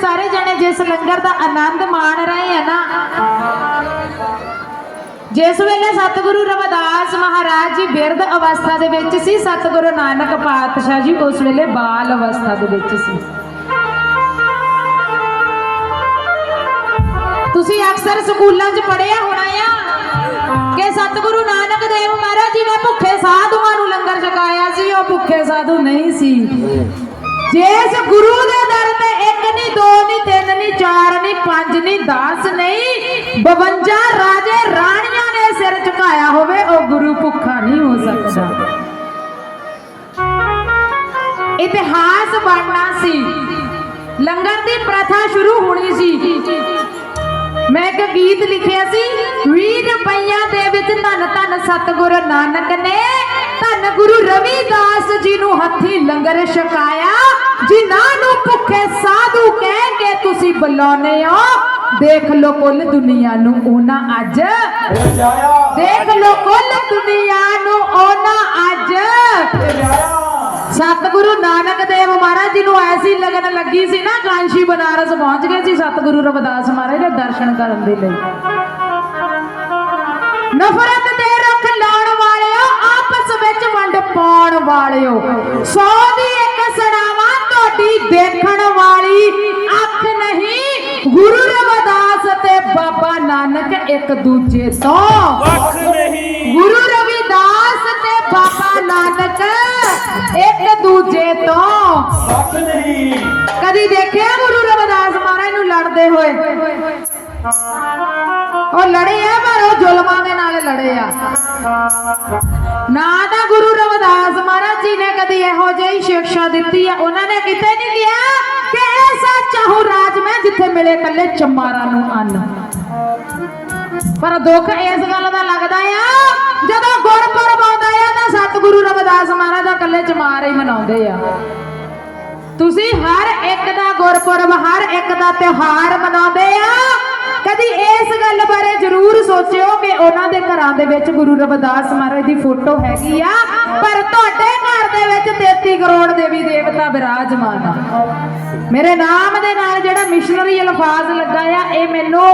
ਸਾਰੇ ਜਣੇ ਜਿਸ ਲੰਗਰ ਦਾ ਆਨੰਦ ਮਾਣ ਰਹੇ ਆ ਨਾ, ਜਿਸ ਵੇਲੇ ਸਤਿਗੁਰੂ ਰਵਿਦਾਸ ਮਹਾਰਾਜ ਜੀ ਬਿਰਧ ਅਵਸਥਾ ਦੇ ਵਿੱਚ ਸੀ, ਸਤਿਗੁਰੂ ਨਾਨਕ ਪਾਤਸ਼ਾਹ ਜੀ ਉਸ ਵੇਲੇ ਬਾਲ ਅਵਸਥਾ ਦੇ ਵਿੱਚ ਸੀ। ਤੁਸੀਂ ਅਕਸਰ ਸਕੂਲਾਂ 'ਚ ਪੜ੍ਹਿਆ ਹੋਣਾ ਆ ਕਿ ਸਤਿਗੁਰੂ ਨਾਨਕ ਦੇਵ ਮਹਾਰਾਜ ਜੀ ਨੇ ਭੁੱਖੇ ਸਾਧੂਆਂ ਨੂੰ ਲੰਗਰ ਛਕਾਇਆ ਸੀ, ਉਹ ਭੁੱਖੇ ਸਾਧੂ ਨਹੀਂ ਸੀ। ਜਿਸ ਗੁਰੂ ਦੇ 52 ਰਾਜੇ ਰਾਣੀਆਂ ਨੇ ਸਿਰ ਝੁਕਾਇਆ ਹੋਵੇ, ਉਹ ਗੁਰੂ ਭੁੱਖਾ ਨਹੀਂ ਹੋ ਸਕਦਾ। ਇਤਿਹਾਸ ਬਣਨਾ ਸੀ। ਲੰਗਰ ਦੀ ਪ੍ਰਥਾ ਸ਼ੁਰੂ ਹੋਣੀ ਸੀ। ਮੈਂ ਇੱਕ ਗੀਤ ਲਿਖਿਆ ਸੀ 20 ਰੁਪਈਆ ਦੇ ਵਿੱਚ ਧੰਨ ਧੰਨ ਸਤਿਗੁਰੂ ਨਾਨਕ ਨੇ ਧੰਨ ਗੁਰੂ ਰਵੀਦਾਸ ਜੀ ਨੂੰ ਹੱਥੀ ਲੰਗਰ ਛਕਾਇਆ। ਜਿਨ੍ਹਾਂ ਨੂੰ ਭੁੱਖੇ ਸਾਧੂ ਕਹਿ ਕੇ ਤੁਸੀਂ ਬੁਲਾਉਨੇ ਹੋ ਦੇਖ ਲੋ ਕੁੱਲ ਦੁਨੀਆ ਨੂੰ ਉਹਨਾਂ ਅੱਜ। ਦੇਖ ਲੋ ਕੁੱਲ ਦੁਨੀਆ ਨੂੰ ਉਹਨਾਂ ਅੱਜ। ਸਤਿਗੁਰੂ ਨਾਨਕ ਦੇਵ ਮਹਾਰਾਜ ਜੀ ਨੂੰ ਐਸੀ ਲਗਨ ਲੱਗੀ ਸੀ ਨਾ ਕਾਂਸ਼ੀ ਬਨਾਰਸ ਪਹੁੰਚ ਗਏ ਸੀ ਸਤਿਗੁਰੂ ਰਵਿਦਾਸ ਮਹਾਰਾਜ ਦੇ ਦਰਸ਼ਨ ਕਰਨ ਦੇ ਲਈ। ਨਫ਼ਰਤ ਦੇ ਰੁੱਖ ਲਾਉਣ ਵਾਲਿਓ ਆਪਸ ਵਿੱਚ ਵੰਡ ਪਾਉਣ ਵਾਲਿਓ। ਸੌ ਦੀ ਨਾਨਕ ਇੱਕ ਦੂਜੇ ਤੋਂ। ਵੱਖ ਨਹੀਂ। ਗੁਰੂ ਰਵਿਦਾਸ ਤੇ ਬਾਬਾ ਨਾਨਕ ਇੱਕ ਦੂਜੇ ਤੋਂ। ਵੱਖ ਨਹੀਂ। ਕਦੀ ਦੇਖਿਆ ਗੁਰੂ ਰਵਿਦਾਸ ਮਹਾਰਾਜ ਨੂੰ ਲੜਦੇ ਹੋਏ? ਉਹ ਲੜੇ ਆ ਪਰ ਉਹ ਜ਼ੁਲਮਾਂ ਦੇ ਨਾਲ ਲੜੇ ਆ। ਨਾ ਤਾਂ ਗੁਰੂ ਰਵਿਦਾਸ ਮਹਾਰਾਜ ਜੀ ਨੇ ਕਦੀ ਇਹੋ ਜਿਹੀ ਸਿੱਖਿਆ ਦਿੱਤੀ ਆ। ਉਹਨਾਂ ਨੇ ਕਿਤੇ ਨਹੀਂ ਕਿਹਾ? ਜਿੱਥੇ ਮਿਲੇ ਕੱਲੇ ਚਮਾਰਾਂ ਨੂੰ ਅੰਨ? ਪਰ ਦੁੱਖ ਇਸ ਗੱਲ ਦਾ ਲੱਗਦਾ ਆ, ਜਦੋਂ ਗੁਰਪੁਰਬ ਆਉਂਦਾ ਆ ਤਾਂ ਸਤਿਗੁਰੂ ਰਵਿਦਾਸ ਮਹਾਰਾਜ ਦਾ ਕੱਲੇ ਚਮਾਰ ਹੀ ਮਨਾਉਂਦੇ ਆ। ਤੁਸੀਂ ਹਰ ਇੱਕ ਦਾ ਗੁਰਪੁਰਬ, ਹਰ ਇੱਕ ਦਾ ਤਿਉਹਾਰ ਮਨਾਉਂਦੇ ਆ। ਕਦੀ ਇਸ ਗੱਲ ਬਾਰੇ ਜ਼ਰੂਰ ਸੋਚਿਓ ਕਿ ਉਹਨਾਂ ਦੇ ਘਰਾਂ ਦੇ ਵਿੱਚ ਗੁਰੂ ਰਵਿਦਾਸ ਮਹਾਰਾਜ ਦੀ ਫੋਟੋ ਹੈਗੀ ਆ, ਪਰ ਤੁਹਾਡੇ ਘਰ ਦੇ ਵਿੱਚ ਦੇਵੀ ਦੇਵਤਾ ਬਿਰਾਜਮਾਨ ਆ। ਮੇਰੇ ਨਾਮ ਦੇ ਨਾਲ ਜਿਹੜਾ ਮਿਸ਼ਨਰੀ ਅਲਫਾਜ਼ ਲੱਗਾ ਆ, ਇਹ ਮੈਨੂੰ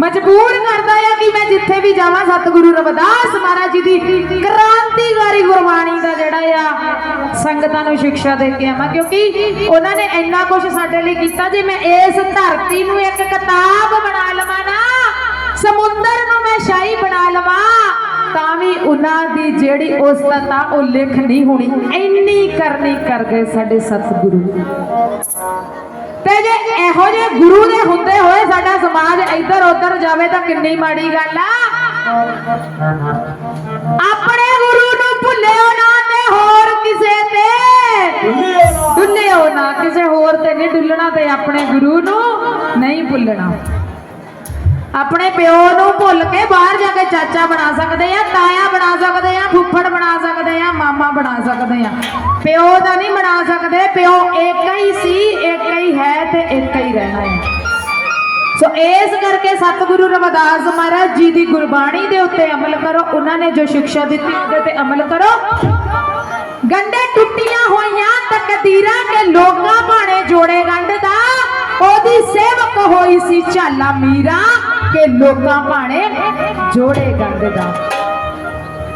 ਮਜਬੂਰ ਕਰਦਾ ਆ ਕਿ ਮੈਂ ਜਿੱਥੇ ਵੀ ਜਾਵਾਂ, ਸਤਿਗੁਰੂ ਰਵਿਦਾਸ ਮਹਾਰਾਜ ਜੀ ਦੀ ਕ੍ਰਾਂਤੀਕਾਰੀ ਗੁਰਬਾਣੀ ਦਾ ਜਿਹੜਾ ਆ, ਸੰਗਤਾਂ ਨੂੰ ਸਿੱਖਿਆ ਦੇ ਕੇ ਆਵਾਂ। ਕਿਉਂਕਿ ਉਹਨਾਂ ਨੇ ਇੰਨਾ ਕੁਝ ਸਾਡੇ ਲਈ ਕੀਤਾ, ਜੇ ਮੈਂ ਇਸ ਧਰਤੀ ਨੂੰ ਇੱਕ ਕਿਤਾਬ ਉਹਨਾਂ ਦੀ ਜਿਹੜੀ ਉਸਤਤ ਆ ਉਹ ਲਿਖ ਨਹੀਂ ਹੋਣੀ ਇੰਨੀ ਕਰਨੀ ਕਰ ਗਏ ਸਾਡੇ ਸਤਿਗੁਰੂ। ਤੇ ਜੇ ਇਹੋ ਜਿਹੇ ਗੁਰੂ ਦੇ ਹੁੰਦੇ ਹੋਏ ਸਾਡਾ ਸਮਾਜ ਇੱਧਰ ਉੱਧਰ ਜਾਵੇ ਤਾਂ ਕਿੰਨੀ ਮਾੜੀ ਗੱਲ ਆ। ਆਪਣੇ ਗੁਰੂ ਨੂੰ ਭੁੱਲਿਓ ਨਾ ਤੇ ਹੋਰ ਕਿਸੇ ਤੇ। ਡੁੱਲਿਓ ਨਾ ਕਿਸੇ ਹੋਰ ਤੇ ਨਹੀਂ ਡੁੱਲਣਾ ਤੇ ਆਪਣੇ ਗੁਰੂ ਨੂੰ ਨਹੀਂ ਭੁੱਲਣਾ। ਆਪਣੇ ਪਿਓ ਨੂੰ ਭੁੱਲ ਕੇ ਬਾਹਰ ਜਾ ਕੇ ਚਾਚਾ ਬਣਾ ਸਕਦੇ ਆ, ਤਾਇਆ ਬਣਾ ਸਕਦੇ ਆ, ਫੁੱਫੜ ਬਣਾ ਸਕਦੇ ਆ, ਮਾਮਾ ਬਣਾ ਸਕਦੇ ਆ। ਪਿਓ ਦਾ ਨਹੀਂ ਬਣਾ ਸਕਦੇ, ਪਿਓ ਇੱਕ ਹੀ ਸੀ, ਇੱਕ ਹੀ ਹੈ ਤੇ ਇੱਕ ਹੀ ਰਹਿਣਾ ਹੈ। ਸੋ ਇਸ ਕਰਕੇ ਸਤਿਗੁਰੂ ਰਵਿਦਾਸ ਮਹਾਰਾਜ ਜੀ ਦੀ ਗੁਰਬਾਣੀ ਦੇ ਉੱਤੇ ਅਮਲ ਕਰੋ, ਉਹਨਾਂ ਨੇ ਜੋ ਸਿੱਖਿਆ ਦਿੱਤੀ ਉਹਦੇ ਤੇ ਅਮਲ ਕਰੋ। ਗੰਡੇ ਟੁੱਟੀਆਂ ਹੋਈਆਂ ਤਕਦੀਰਾਂ ਕੇ ਲੋਕਾਂ ਭਾਣੇ ਜੋੜੇ ਗੰਢ ਦਾ ਉਹਦੀ ਸੇਵਕ ਹੋਈ ਸੀ ਝਾਲਾ ਮੀਰਾ ਕੇ ਲੋਕਾਂ ਭਾਣੇ ਜੋੜੇ ਗੰਢ ਦਾ।